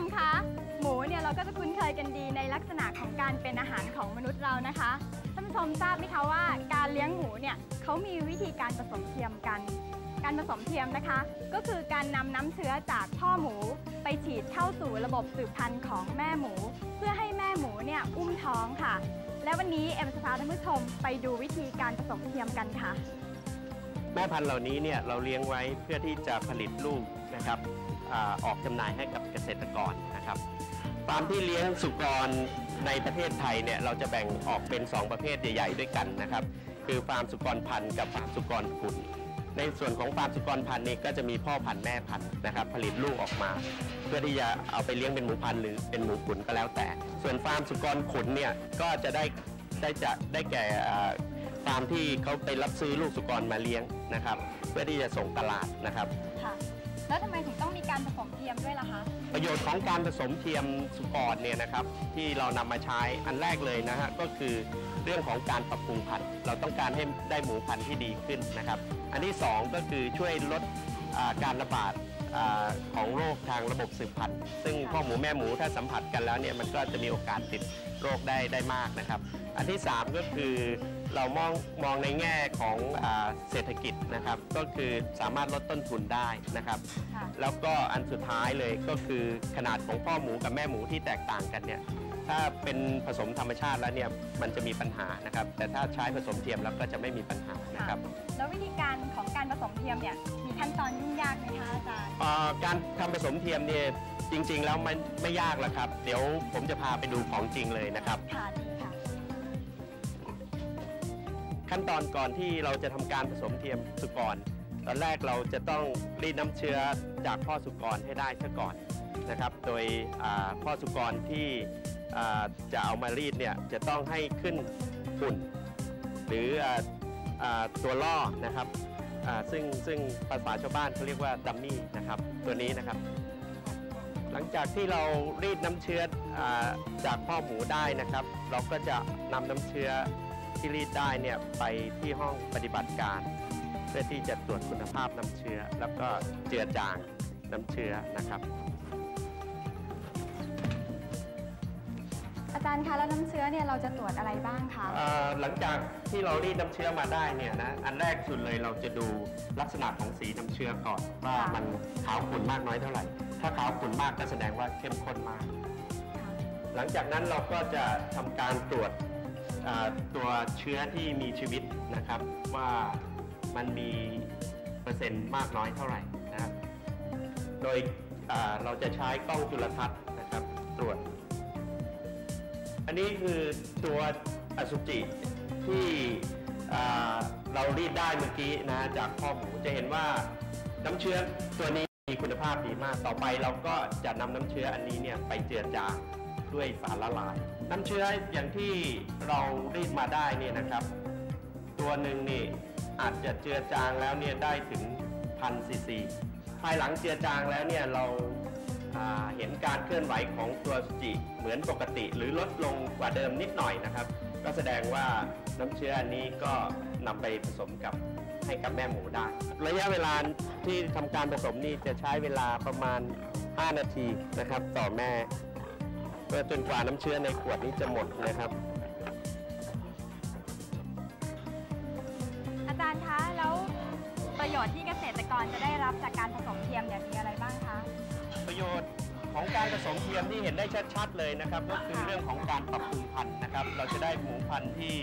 มคะหมูเนี่ยเราก็จะคุ้นเคยกันดีในลักษณะของการเป็นอาหารของมนุษย์เรานะคะ ผู้ชมทราบไหมคะว่าการเลี้ยงหมูเนี่ยเขามีวิธีการผสมเทียมกัน การผสมเทียมนะคะ ก็คือการนำน้ำเชื้อจากพ่อหมู ไปฉีดเข้าสู่ระบบสืบพันธุ์ของแม่หมู เพื่อให้แม่หมูเนี่ยอุ้มท้องค่ะ และวันนี้เอ็มจะพาท่านผู้ชมไปดูวิธีการผสมเทียมกันค่ะ แม่พันธุ์เหล่านี้เนี่ยเราเลี้ยงไว้เพื่อที่จะผลิตลูกนะครับออกจำหน่ายให้กับเกษตรกรนะครับฟาร์มที่เลี้ยงสุกร ในประเทศไทยเนี่ยเราจะแบ่งออกเป็น 2 ประเภทใหญ่ ๆ ด้วยกันนะครับ คือฟาร์มสุกรพันธุ์กับฟาร์มสุกรขุนในส่วนของฟาร์มสุกรพันธุ์นี่ก็จะมีพ่อพันธุ์แม่พันธุ์นะครับ ผลิตลูกออกมา เพื่อที่จะเอาไปเลี้ยงเป็นหมูพันธุ์หรือเป็นหมูขุนก็แล้วแต่ ส่วนฟาร์มสุกรขุนเนี่ยก็จะได้ได้จะได้แก่ฟาร์มที่เขาไปรับซื้อลูกสุกรมาเลี้ยงนะครับ เพื่อที่จะส่งตลาดนะครับ แล้วทำไมถึงต้องมีการผสมเทียมด้วยล่ะคะ ประโยชน์ของการผสมเทียมสุกรเนี่ยนะครับ ที่เรานำมาใช้อันแรกเลยนะฮะก็คือเรื่องของการปรับปรุงพันธุ์เราต้องการให้ได้หมูพันธุ์ที่ดีขึ้นนะครับ อันที่สองก็คือช่วยลดการระบาดอของโรคทางระบบสืบพันธุ์ ซึ่งพ่อหมูแม่หมูถ้าสัมผัสกันแล้วเนี่ยมันก็จะมีโอกาสติดโรคได้ได้มากนะครับ อันที่ 3 ก็คือ เรามองมองในแง่ของอาเศรษฐกิจนะครับ ก็คือสามารถลดต้นทุนได้นะครับ ค่ะ แล้วก็อันสุดท้ายเลยก็คือขนาดของพ่อหมูกับแม่หมูที่แตกต่างกันเนี่ยถ้าเป็นผสมธรรมชาติแล้วเนี่ยมันจะมีปัญหานะครับ แต่ถ้าใช้ผสมเทียมแล้วก็จะไม่มีปัญหานะครับ แล้ววิธีการของการผสมเทียมเนี่ยมีขั้นตอนยุ่งยากไหมคะอาจารย์ เอ่อการทำผสมเทียมเนี่ยจริงๆ แล้วมันไม่ยากหรอกครับ เดี๋ยวผมจะพาไปดูของจริงเลยนะครับ ค่ะดี ขั้นตอนก่อนที่เราจะทำการผสมเทียมสุกร ตอนแรกเราจะต้องรีดน้ำเชื้อจากพ่อสุกรให้ได้ซะก่อนนะครับ โดยพ่อสุกรที่จะเอามารีดเนี่ยจะต้องให้ขึ้นหุ่น หรืออตัวล่อนะครับซึ่งซึ่งภาษาชาวบ้านเขาเรียกว่าดัมมี่นะครับตัวนี้นะครับ หลังจากที่เรารีดน้ำเชื้ออจากพ่อหมูได้นะครับ เราก็จะนำน้ำเชื้อ ที่รีดได้เนี่ยไปที่ห้องปฏิบัติการ เพื่อที่จะตรวจคุณภาพน้ำเชื้อ แล้วก็เจือจางน้ำเชื้อนะครับอาจารย์คะแล้วน้ำเชื้อเนี่ยเราจะตรวจอะไรบ้างคะเอ่อหลังจากที่เรารีดน้ำเชื้อมาได้เนี่ยนะอันแรกสุดเลยเราจะดูลักษณะของสีน้ำเชื้อก่อนว่าค่ะมันขาวขุ่นมากน้อยเท่าไหร่ ถ้าขาวขุ่นมากก็แสดงว่าเข้มข้นมาก หลังจากนั้นเราก็จะทำการตรวจอ่า ตัวเชื้อที่มีชีวิตนะครับว่ามันมีเปอร์เซ็นต์มากน้อยเท่าไหร่นะครับโดยเราจะใช้กล้องจุลทรรศน์นะครับตรวจ อันนี้คือตัวอสุจิที่เรารีดได้เมื่อกี้นะจากพ่อหมูจะเห็นว่าน้ำเชื้อตัวนี้มีคุณภาพดีมาก ต่อไปเราก็จะนำน้ำเชื้ออันนี้เนี่ยไปเจือจางด้วยสารละลาย น้ำเชื้ออย่างที่เรารีดมาได้เนี่ยนะครับ ตัวหนึ่งนี่อาจจะเจือจางแล้วเนี่ยได้ถึงพันซีซีภายหลังเจือจางแล้วเนี่ยเราาเห็นการเคลื่อนไหวของตัวสุจิเหมือนปกติ หรือลดลงกว่าเดิมนิดหน่อยนะครับ ก็แสดงว่าน้ำเชื้ออันนี้ก็นำไปผสมกับให้กับแม่หมูได้ ระยะเวลาที่ทำการผสมนี่จะใช้เวลาประมาณ 5 นาทีนะครับ ต่อแม่ เพื่อจนกว่าน้ำเชื้อในขวดนี้จะหมดนะครับ อาจารย์คะแล้วประโยชน์ที่เกษตรกรจะได้รับจากการผสมเทียมเนี่ยมีอะไรบ้างคะประโยชน์ของการผสมเทียมที่เห็นได้ชัดๆเลยนะครับ ก็คือเรื่องของการปรับปรุงพันธุ์นะครับ เราจะได้หมูพันธุ์ที่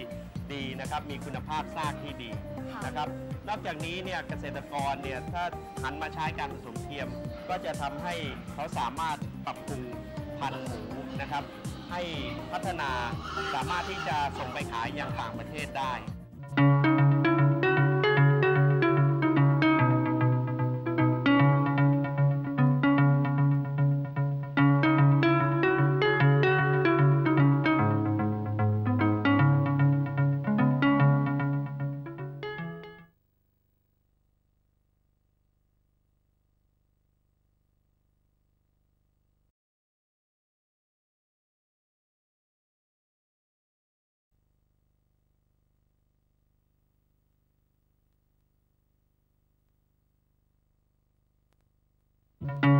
ดีนะครับ มีคุณภาพซากที่ดีค่ะนะครับ นอกจากนี้เนี่ยเกษตรกรเนี่ยถ้าหันมาใช้การผสมเทียม ก็จะทำให้เขาสามารถปรับปรุง พันธุ์หมูนะครับ ให้พัฒนาสามารถที่จะส่งไปขายยังต่างประเทศได้ อ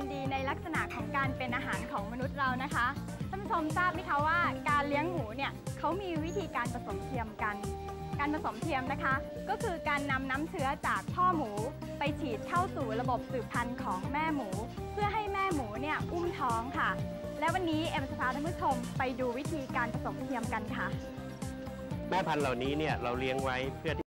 นดีในลักษณะของการเป็นอาหารของมนุษย์เรานะคะท่านผู้ชมทราบไหมคะว่าการเลี้ยงหมูเนี่ยเขามีวิธีการผสมเทียมกัน การผสมเทียมนะคะ ก็คือการนำน้ำเชื้อจากพ่อหมู ไปฉีดเข้าสู่ระบบสืบพันธุ์ของแม่หมู เพื่อให้แม่หมูเนี่ยอุ้มท้องค่ะ และวันนี้เอ็มจะพาท่านผู้ชมไปดูวิธีการผสมเทียมกันค่ะ แม่พันธุ์เหล่านี้เนี่ยเราเลี้ยงไว้เพื่อ